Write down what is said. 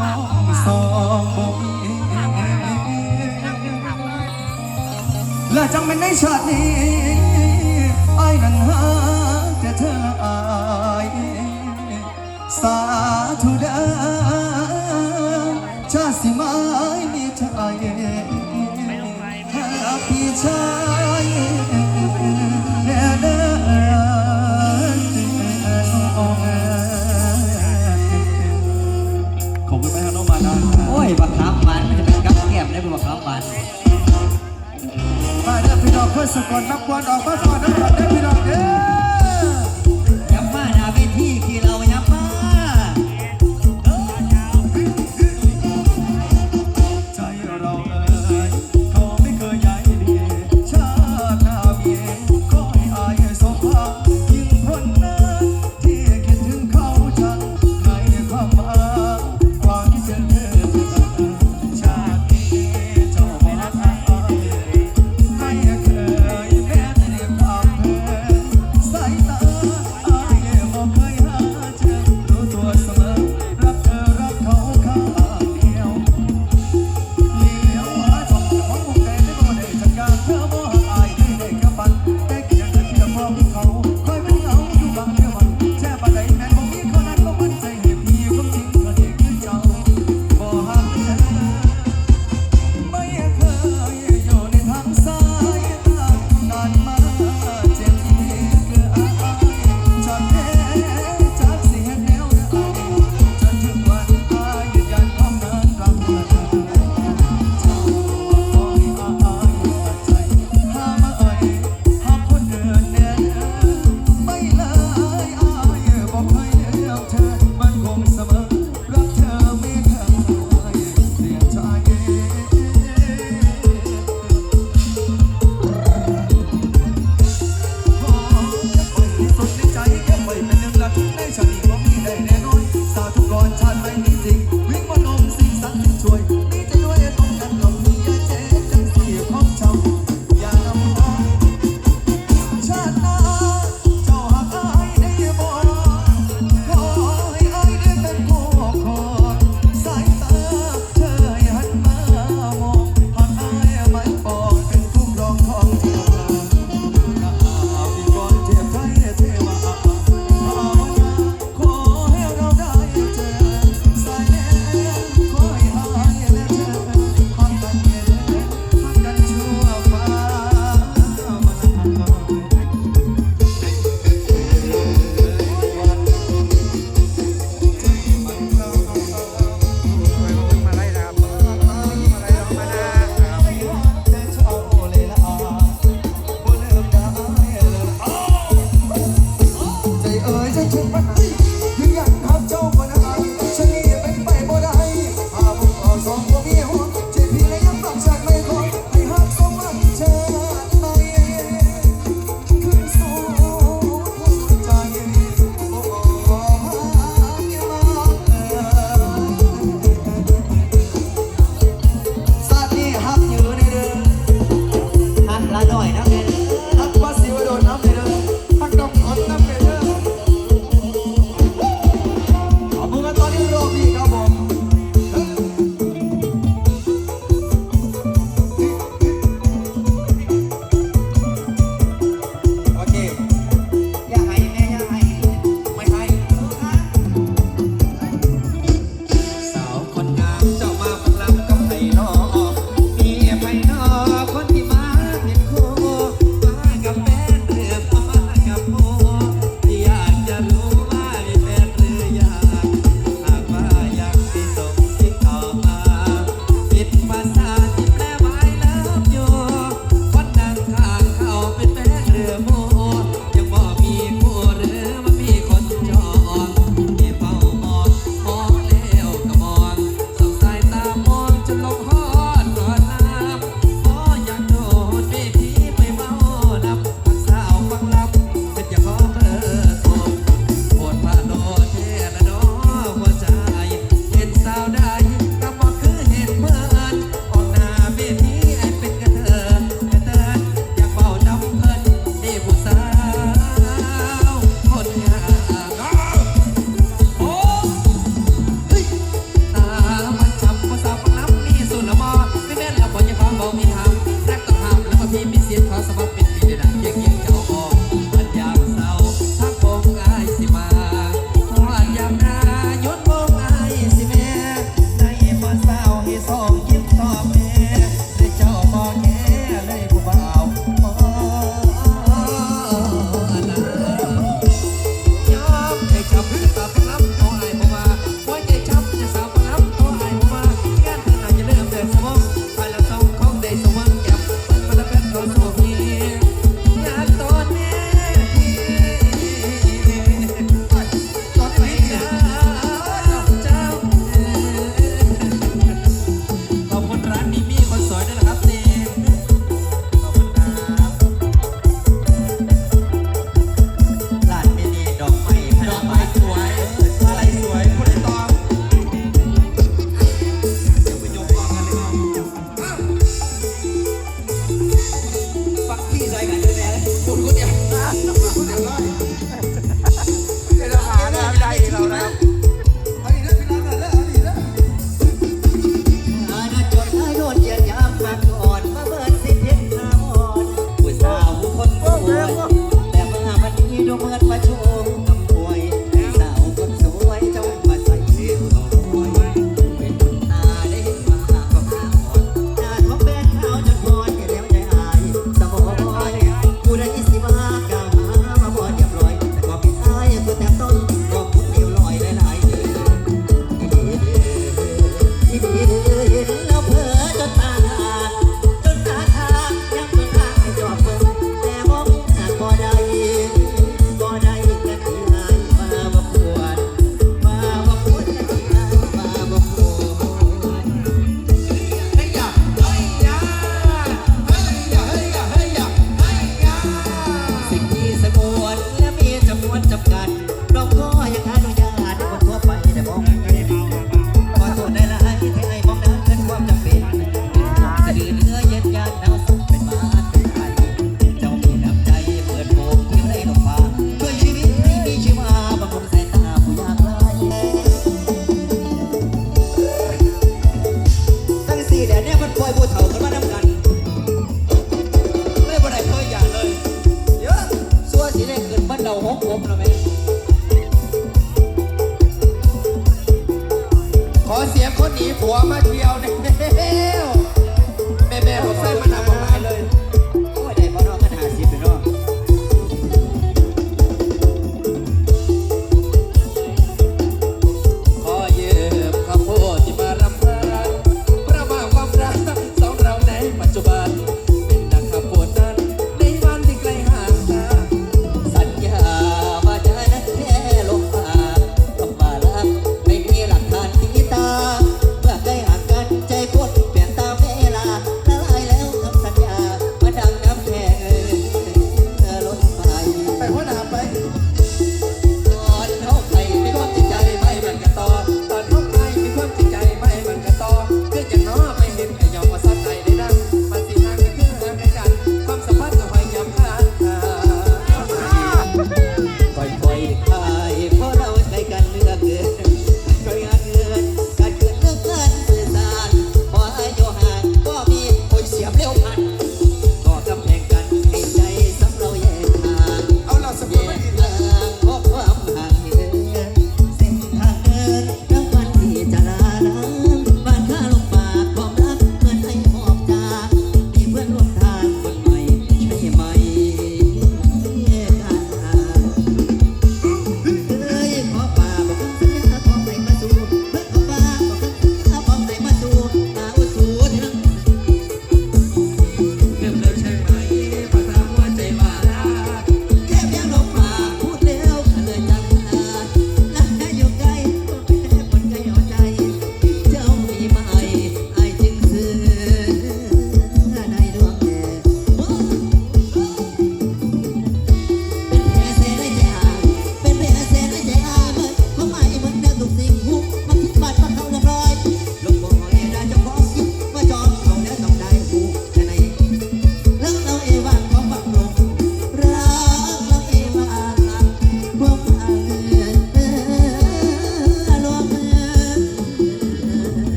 น้องสองและจังเป็นในชาตินี้ไอ้นั้นหาแต่เธอละอายสาธุดาชาติสิมามีเธอไอ้พี่ชาย เพื่อสกลนักบอลออกมาสอนนักบอลได้พี่น้องเด้อ 外婆头。